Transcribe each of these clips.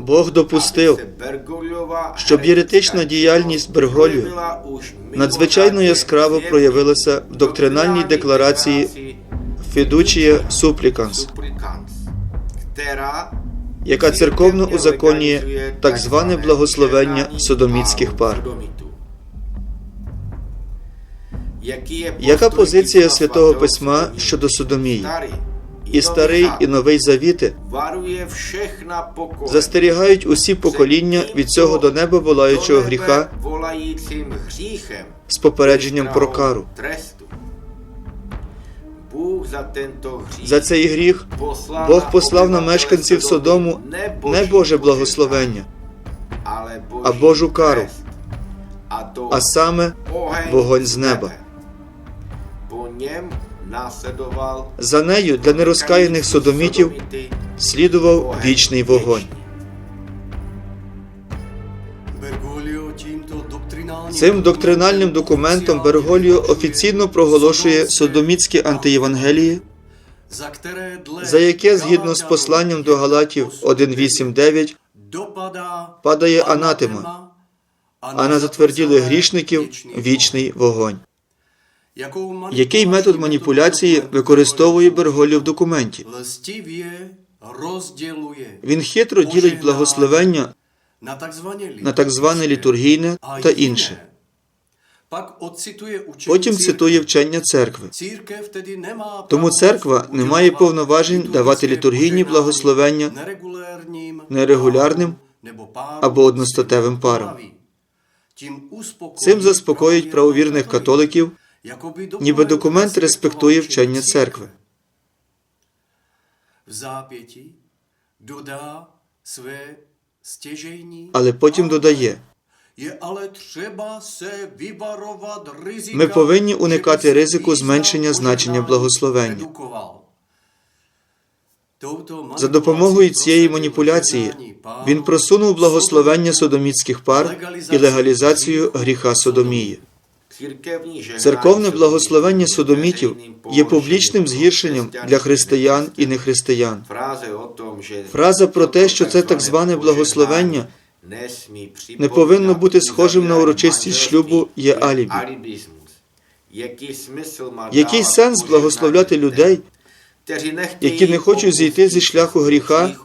Бог допустив, щоб єретична діяльність Берголію надзвичайно яскраво проявилася в доктринальній декларації Supplicans, Supplicans, яка церковно узаконює так зване благословення содомітських пар. Яка позиція Святого Письма щодо содомії? І старий, і новий завіти. Застерігають усі покоління від цього до неба волаючого гріха з попередженням про кару. За цей гріх Бог послав на мешканців Содому не Боже благословення, а Божу кару, а саме вогонь з неба. За нею для нерозкаяних содомітів слідував вічний вогонь. Цим доктринальним документом Берголіо офіційно проголошує které dle за яке, згідно з посланням до Галатів 1.8.9, dopadá падає анатема, а на затверділих грішників вічний вогонь. Який метод маніпуляції використовує Берголіо в документі? Він хитро ділить благословення на так зване літургійне та інше. Потім цитує вчення церкви. Тому церква не має повноважень давати літургійні благословення нерегулярним або одностатевим парам. Цим заспокоїть правовірних католиків, ніби документ респектує вчення церкви. Але потім додає: Ми повинні уникати ризику зменшення значення благословення. За допомогою цієї маніпуляції він просунув благословення содомітських пар і легалізацію гріха содомії. Церковне благословення содомітів є публічним згіршенням для християн і нехристиян. Фраза про те, що це так зване благословення, не повинно бути схожим на урочистість шлюбу, є алібі. Який сенс благословляти людей, які не хочуть зійти зі шляху гріха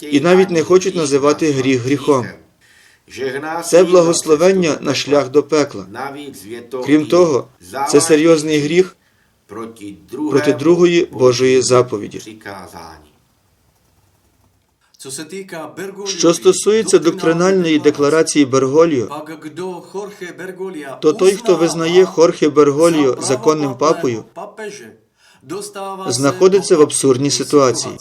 і навіть не хочуть називати гріх гріхом? Це благословення на шлях до пекла. Крім того, це серйозний гріх проти другої Божої заповіді. Що стосується доктринальної декларації Берголіо, то той, хто визнає Хорхе Берголіо законним папою, знаходиться в абсурдній ситуації.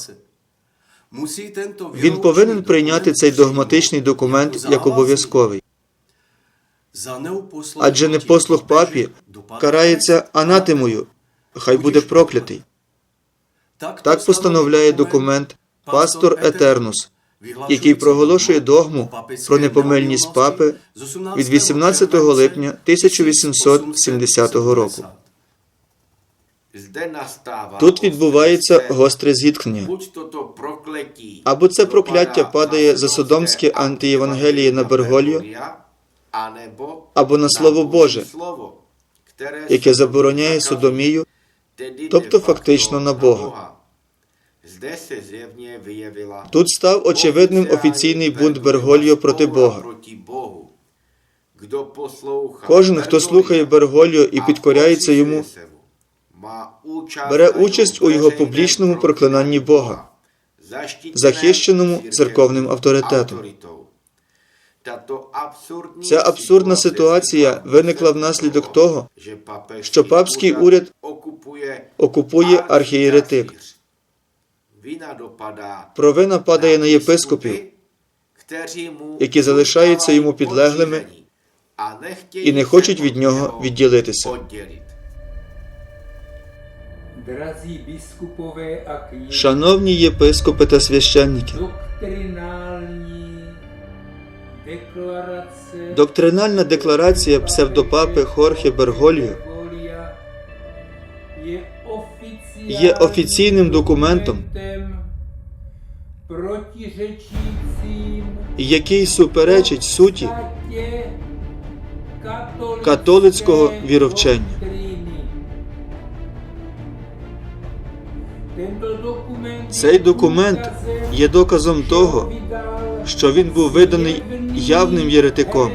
Він повинен прийняти цей догматичний документ як обов'язковий, адже непослух папі карається анатемою, хай буде проклятий. Так постановляє документ Пастор Етернус, який проголошує догму про непомильність папи від 18 липня 1870 року. Тут відбувається гостре зіткнення. Або це прокляття падає за содомське антиєвангеліє на Берголіо, або на Слово Боже, яке забороняє содомію, тобто фактично на Бога. Тут став очевидним офіційний бунт Берголіо проти Бога. Кожен, хто слухає Берголіо і підкоряється йому, бере участь у його публічному проклинанні Бога, захищеному церковним авторитетом. Ця абсурдна ситуація виникла внаслідок того, що папський уряд окупує архієретик. Провина падає на єпископів, які залишаються йому підлеглими і не хочуть від нього відділитися. Шановні єпископи та священники, доктринальна декларація псевдопапи Хорхе Берголіо є офіційним документом, який суперечить суті католицького віровчення. Цей документ є доказом того, що він був виданий явним єретиком,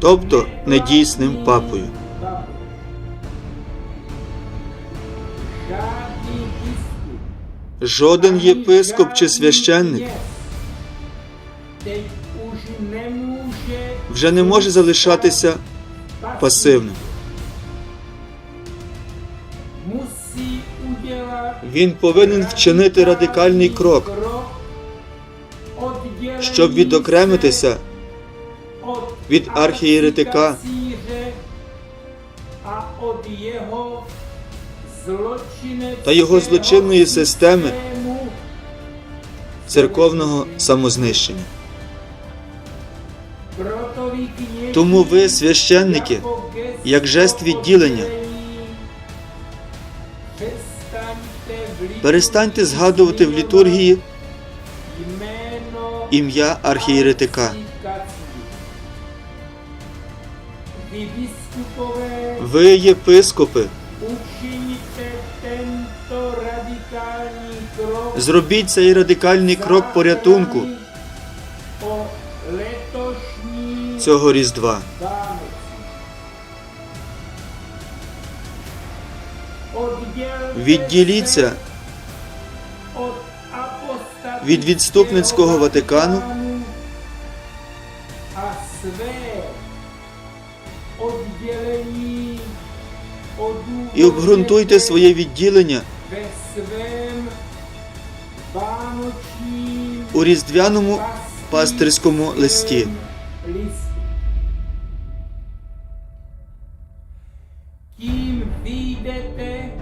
тобто недійсним папою. Жоден єпископ чи священник вже не може залишатися пасивним. Він повинен вчинити радикальний крок, щоб відокремитися від архієретика та його злочинної системи церковного самознищення. Тому ви, священники, як жест відділення, Перестаньте згадувати в літургії ім'я архієретика. Ви, єпископи, зробіть цей радикальний крок порятунку цього Різдва. Відділіться від відступницького Ватикану і обґрунтуйте своє відділення у різдвяному пастирському листі.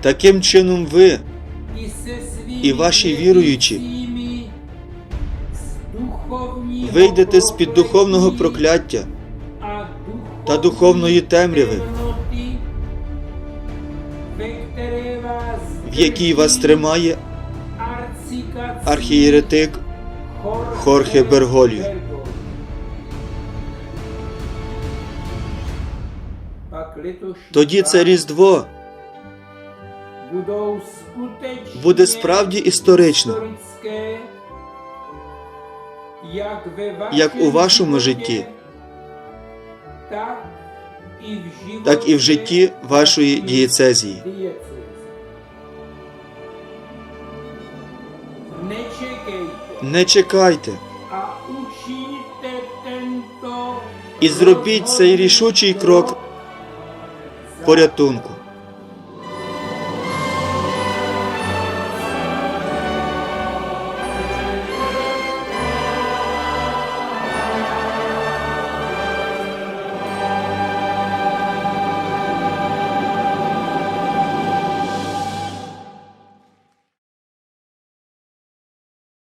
Таким чином, ви і ваші віруючі вийдете з під духовного прокляття та духовної темряви, в якій вас тримає архієретик Хорхе Бергольо. Тоді це Різдво буде справді історичне, як, у вашому житті, так і в житті вашої дієцезії. Не чекайте, і зробіть цей рішучий крок порятунку.